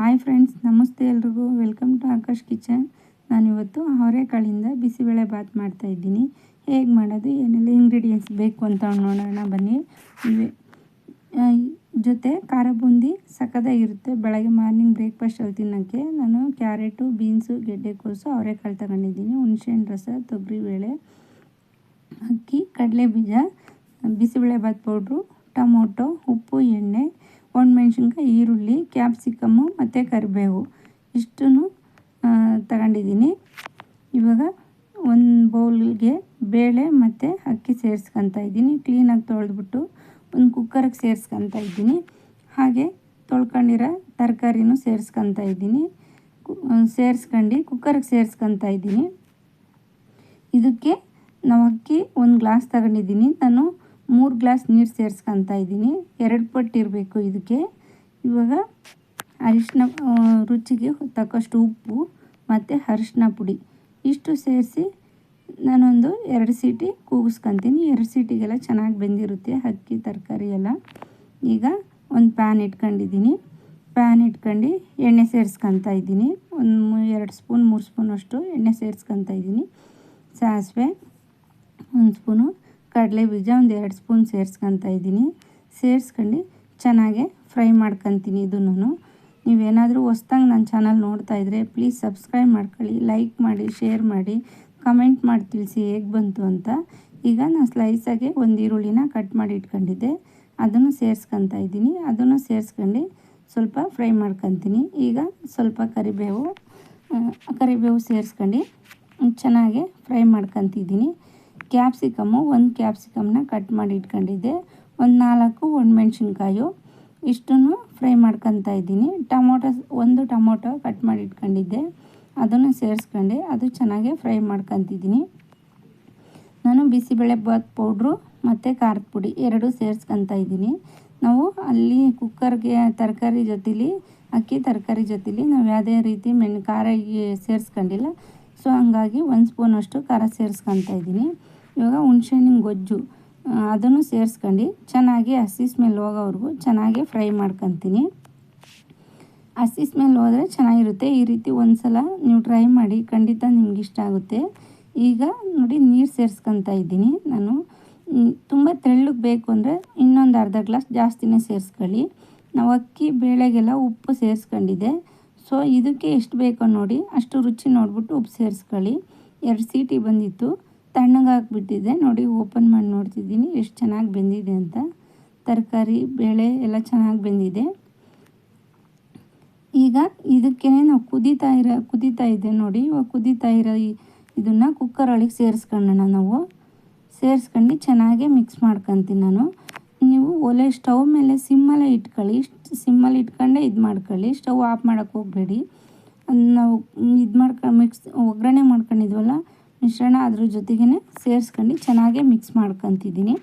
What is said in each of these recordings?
Hi friends, ನಮಸ್ತೆ ಎಲ್ರಿಗೂ. Welcome to Akash kitchen. ನಾನಿವತ್ತು ಅವರೆಕಾಳಿಂದ ಬಿಸಿಬೇಳೆ ಬಾತ್ ಮಾಡ್ತಾಯಿದ್ದೀನಿ ಹೇಗೆ ಮಾಡೋದು, ಏನೆಲ್ಲ ಇಂಗ್ರೀಡಿಯೆಂಟ್ಸ್ ಬೇಕು ಅಂತ ನೋಡೋಣ, ಬನ್ನಿ. ಜೊತೆ ಖಾರ ಬೂಂದಿ ಸಕ್ಕದಾಗಿರುತ್ತೆ ಬೆಳಗ್ಗೆ ಮಾರ್ನಿಂಗ್ ಬ್ರೇಕ್ಫಾಸ್ಟಲ್ಲಿ ತಿನ್ನೋಕ್ಕೆ ನಾನು ಕ್ಯಾರೆಟು, ಬೀನ್ಸು ಗೆಡ್ಡೆಕೋಸು ಅವರೆಕಾಳು ತಗೊಂಡಿದ್ದೀನಿ. ಹುಣಸೆಹಣ್ಣು, ರಸ ತೊಗರಿಬೇಳೆ ಅಕ್ಕಿ, ಕಡಲೆ ಬೀಜ, ಬಿಸಿಬೇಳೆ ಬಾತ್ ಪೌಡ್ರು, ಟೊಮೊಟೊ, ಉಪ್ಪು, ಎಣ್ಣೆ ಒಣಮೆಣ್ಸಿನ್ಕಾಯಿ ಈರುಳ್ಳಿ ಕ್ಯಾಪ್ಸಿಕಮ್ಮು ಮತ್ತು ಕರಿಬೇವು. ಇಷ್ಟನ್ನು ತಗೊಂಡಿದ್ದೀನಿ. ಇವಾಗ ಒಂದು ಬೌಲ್ಗೆ ಬೇಳೆ ಮತ್ತು ಅಕ್ಕಿ ಸೇರಿಸ್ಕೊತಾ ಇದ್ದೀನಿ. ಕ್ಲೀನಾಗಿ ತೊಳೆದ್ಬಿಟ್ಟು ಒಂದು ಕುಕ್ಕರ್ಗೆ ಸೇರಿಸ್ಕೊತಾ ಇದ್ದೀನಿ. ಹಾಗೆ ತೊಳ್ಕೊಂಡಿರೋ ತರಕಾರಿನೂ ಸೇರಿಸ್ಕೊತಾ ಇದ್ದೀನಿ. ಸೇರಿಸ್ಕೊಂಡು ಕುಕ್ಕರ್ಗೆ ಸೇರಿಸ್ಕೊತಾ ಇದ್ದೀನಿ. ಇದಕ್ಕೆ ನಾವು ಅಕ್ಕಿ ಒಂದು ಗ್ಲಾಸ್ ತಗೊಂಡಿದ್ದೀನಿ. ನಾನು ಮೂರು ಗ್ಲಾಸ್ ನೀರು ಸೇರಿಸ್ಕೊತಾ ಇದ್ದೀನಿ. ಎರಡು ಪಟ್ಟು ಇರಬೇಕು ಇದಕ್ಕೆ. ಇವಾಗ ಅರಿಶಿನ ರುಚಿಗೆ ತಕ್ಕಷ್ಟು ಉಪ್ಪು ಮತ್ತು ಅರಿಶಿನ ಪುಡಿ. ಇಷ್ಟು ಸೇರಿಸಿ ನಾನೊಂದು ಎರಡು ಸೀಟಿ ಕೂಗಿಸ್ಕೊತೀನಿ. ಎರಡು ಸೀಟಿಗೆಲ್ಲ ಚೆನ್ನಾಗಿ ಬೆಂದಿರುತ್ತೆ ಅಕ್ಕಿ, ತರಕಾರಿ ಎಲ್ಲ. ಈಗ ಒಂದು ಪ್ಯಾನ್ ಇಟ್ಕೊಂಡಿದ್ದೀನಿ. ಪ್ಯಾನ್ ಇಟ್ಕೊಂಡು ಎಣ್ಣೆ ಸೇರಿಸ್ಕೊತಾ ಇದ್ದೀನಿ. ಒಂದು ಎರಡು ಸ್ಪೂನ್, ಮೂರು ಸ್ಪೂನ್ ಅಷ್ಟು ಎಣ್ಣೆ ಸೇರಿಸ್ಕೊತಾ ಇದ್ದೀನಿ. ಸಾಸಿವೆ, ಒಂದು ಸ್ಪೂನು ಕಡಲೆ ಬೀಜ ಒಂದು ಎರಡು ಸ್ಪೂನ್ ಸೇರಿಸ್ಕೊತಾ ಇದ್ದೀನಿ. ಸೇರಿಸ್ಕೊಂಡು ಚೆನ್ನಾಗೆ ಫ್ರೈ ಮಾಡ್ಕೊತೀನಿ ಇದನ್ನು ನೀವೇನಾದರೂ ಹೊಸ್ದಂಗೆ ನನ್ನ ಚಾನಲ್ ನೋಡ್ತಾ ಇದ್ದರೆ ಪ್ಲೀಸ್ ಸಬ್ಸ್ಕ್ರೈಬ್ ಮಾಡ್ಕೊಳ್ಳಿ, ಲೈಕ್ ಮಾಡಿ, ಶೇರ್ ಮಾಡಿ, ಕಮೆಂಟ್ ಮಾಡಿ ತಿಳಿಸಿ ಹೇಗೆ ಬಂತು ಅಂತ. ಈಗ ನಾನು ಸ್ಲೈಸಾಗೆ ಒಂದು ಈರುಳ್ಳಿನ ಕಟ್ ಮಾಡಿ ಇಟ್ಕೊಂಡಿದ್ದೆ. ಅದನ್ನು ಸೇರಿಸ್ಕೊತಾ ಇದ್ದೀನಿ. ಅದನ್ನು ಸೇರಿಸ್ಕೊಂಡು ಸ್ವಲ್ಪ ಫ್ರೈ ಮಾಡ್ಕೊತೀನಿ. ಈಗ ಸ್ವಲ್ಪ ಕರಿಬೇವು ಕರಿಬೇವು ಸೇರಿಸ್ಕೊಂಡು ಚೆನ್ನಾಗೆ ಫ್ರೈ ಮಾಡ್ಕೊತಿದ್ದೀನಿ. ಕ್ಯಾಪ್ಸಿಕಮ್ಮು ಒಂದು ಕ್ಯಾಪ್ಸಿಕಮ್ನ ಕಟ್ ಮಾಡಿ ಇಟ್ಕೊಂಡಿದ್ದೆ. ಒಂದು ನಾಲ್ಕು ಒಣಮೆಣ್ಸಿನ್ಕಾಯು ಇಷ್ಟನ್ನು ಫ್ರೈ ಮಾಡ್ಕೊತಾ ಇದ್ದೀನಿ. ಟೊಮೊಟೊ ಒಂದು ಟೊಮೊಟೊ ಕಟ್ ಮಾಡಿ ಇಟ್ಕೊಂಡಿದ್ದೆ. ಅದನ್ನು ಸೇರಿಸ್ಕೊಂಡೆ, ಅದು ಚೆನ್ನಾಗೆ ಫ್ರೈ ಮಾಡ್ಕೊತಿದ್ದೀನಿ. ನಾನು ಬಿಸಿಬೇಳೆ ಬಾತ್ ಪೌಡ್ರು ಮತ್ತು ಖಾರದ ಪುಡಿ ಎರಡು ಸೇರಿಸ್ಕೊತಾ ಇದ್ದೀನಿ. ನಾವು ಅಲ್ಲಿ ಕುಕ್ಕರ್ಗೆ ತರಕಾರಿ ಜೊತೇಲಿ, ಅಕ್ಕಿ ತರಕಾರಿ ಜೊತೇಲಿ ನಾವು ಯಾವುದೇ ರೀತಿ ಮೆಣ್, ಖಾರ ಸೇರಿಸ್ಕೊಂಡಿಲ್ಲ. ಸೊ ಹಂಗಾಗಿ ಒಂದು ಸ್ಪೂನಷ್ಟು ಖಾರ ಸೇರಿಸ್ಕೊತಾ ಇದ್ದೀನಿ. ಇವಾಗ ಹುಣ್ಸೆಹಣ್ಣಿನ ಗೊಜ್ಜು ಅದನ್ನು ಸೇರಿಸ್ಕೊಂಡು, ಚೆನ್ನಾಗಿ ಹಸಿ ಸ್ಮೆಲ್ ಹೋಗೋವರೆಗೂ ಚೆನ್ನಾಗಿ ಫ್ರೈ ಮಾಡ್ಕೊತೀನಿ. ಹಸಿ ಸ್ಮೆಲ್ ಹೋದರೆ ಚೆನ್ನಾಗಿರುತ್ತೆ. ಈ ರೀತಿ ಒಂದು ಸಲ ನೀವು ಟ್ರೈ ಮಾಡಿ, ಖಂಡಿತ ನಿಮ್ಗೆ ಇಷ್ಟ ಆಗುತ್ತೆ. ಈಗ ನೋಡಿ ನೀರು ಸೇರಿಸ್ಕೊತಾ ಇದ್ದೀನಿ ನಾನು. ತುಂಬ ತೆಳ್ಳಗೆ ಬೇಕು ಅಂದರೆ ಇನ್ನೊಂದು ಅರ್ಧ ಗ್ಲಾಸ್ ಜಾಸ್ತಿನೇ ಸೇರಿಸ್ಕೊಳ್ಳಿ. ನಾವು ಅಕ್ಕಿ, ಬೇಳೆಗೆಲ್ಲ ಉಪ್ಪು ಸೇರಿಸ್ಕೊಂಡಿದ್ದೆ ಸೊ ಇದಕ್ಕೆ ಎಷ್ಟು ಬೇಕೋ ನೋಡಿ, ಅಷ್ಟು ರುಚಿ ನೋಡ್ಬಿಟ್ಟು ಉಪ್ಪು ಸೇರಿಸ್ಕೊಳ್ಳಿ. ಎರಡು ಸೀಟಿ ಬಂದಿತ್ತು. ತಣ್ಣಗೆ ಹಾಕ್ಬಿಟ್ಟಿದ್ದೆ ನೋಡಿ, ಓಪನ್ ಮಾಡಿ ನೋಡ್ತಿದ್ದೀನಿ. ಎಷ್ಟು ಚೆನ್ನಾಗಿ ಬೆಂದಿದೆ ಅಂತ. ತರಕಾರಿ, ಬೇಳೆ ಎಲ್ಲ ಚೆನ್ನಾಗಿ ಬೆಂದಿದೆ. ಈಗ ಇದಕ್ಕೆ ನಾವು ಕುದೀತಾ ಇರೋ, ಕುದೀತಾ ಇದೆ ನೋಡಿ. ಇವಾಗ ಕುದೀತಾ ಇರೋ ಇದನ್ನು ಕುಕ್ಕರ್ ಒಳಗೆ ಸೇರಿಸ್ಕೊಳ್ಳೋಣ ನಾವು. ಸೇರಿಸ್ಕೊಂಡು ಚೆನ್ನಾಗೆ ಮಿಕ್ಸ್ ಮಾಡ್ಕೊತೀನಿ ನಾನು. ನೀವು ಒಲೆ, ಸ್ಟವ್ ಮೇಲೆ ಸಿಮ್ಮಲ್ಲೇ ಇಟ್ಕೊಳ್ಳಿ. ಸಿಮ್ಮಲ್ಲಿ ಇಟ್ಕೊಂಡೇ ಇದು ಮಾಡ್ಕೊಳ್ಳಿ. ಸ್ಟವ್ ಆಫ್ ಮಾಡೋಕ್ಕೆ ಹೋಗಬೇಡಿ. ನಾವು ಇದು ಮಾಡ್ಕೊಂಡು ಮಿಕ್ಸ್ ಒಗ್ಗರಣೆ ಮಾಡ್ಕೊಂಡಿದ್ವಲ್ಲ ಮಿಶ್ರಣ ಅದ್ರ ಜೊತೆಗೇ ಸೇರಿಸ್ಕೊಂಡು ಚೆನ್ನಾಗೇ ಮಿಕ್ಸ್ ಮಾಡ್ಕೊತಿದ್ದೀನಿ.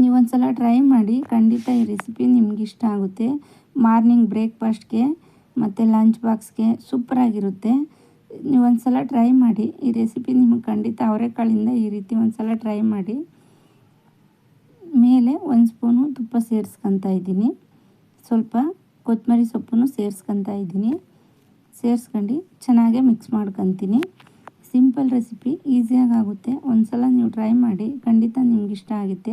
ನೀವೊಂದು ಸಲ ಟ್ರೈ ಮಾಡಿ, ಖಂಡಿತ ಈ ರೆಸಿಪಿ ನಿಮ್ಗೆ ಇಷ್ಟ ಆಗುತ್ತೆ. ಮಾರ್ನಿಂಗ್ ಬ್ರೇಕ್ಫಾಸ್ಟ್ಗೆ ಮತ್ತು ಲಂಚ್ ಬಾಕ್ಸ್ಗೆ ಸೂಪರಾಗಿರುತ್ತೆ ನೀವೊಂದು ಸಲ ಟ್ರೈ ಮಾಡಿ, ಈ ರೆಸಿಪಿ ನಿಮಗೆ ಖಂಡಿತ ಅವರೆಕಾಳಿಂದ ಈ ರೀತಿ ಒಂದು ಸಲ ಟ್ರೈ ಮಾಡಿ. ಮೇಲೆ ಒಂದು ಸ್ಪೂನು ತುಪ್ಪ ಸೇರಿಸ್ಕೊತಾ ಇದ್ದೀನಿ. ಸ್ವಲ್ಪ ಕೊತ್ತಂಬರಿ ಸೊಪ್ಪನ್ನು ಸೇರಿಸ್ಕೊತಾ ಇದ್ದೀನಿ. ಸೇರಿಸ್ಕೊಂಡು ಚೆನ್ನಾಗೇ ಮಿಕ್ಸ್ ಮಾಡ್ಕೊತೀನಿ. ಸಿಂಪಲ್ ರೆಸಿಪಿ ಈಸಿಯಾಗಿ ಆಗುತ್ತೆ. ಒಂದು ಸಲ ನೀವು ಟ್ರೈ ಮಾಡಿ ಖಂಡಿತ ನಿಮ್ಗೆ ಇಷ್ಟ ಆಗುತ್ತೆ.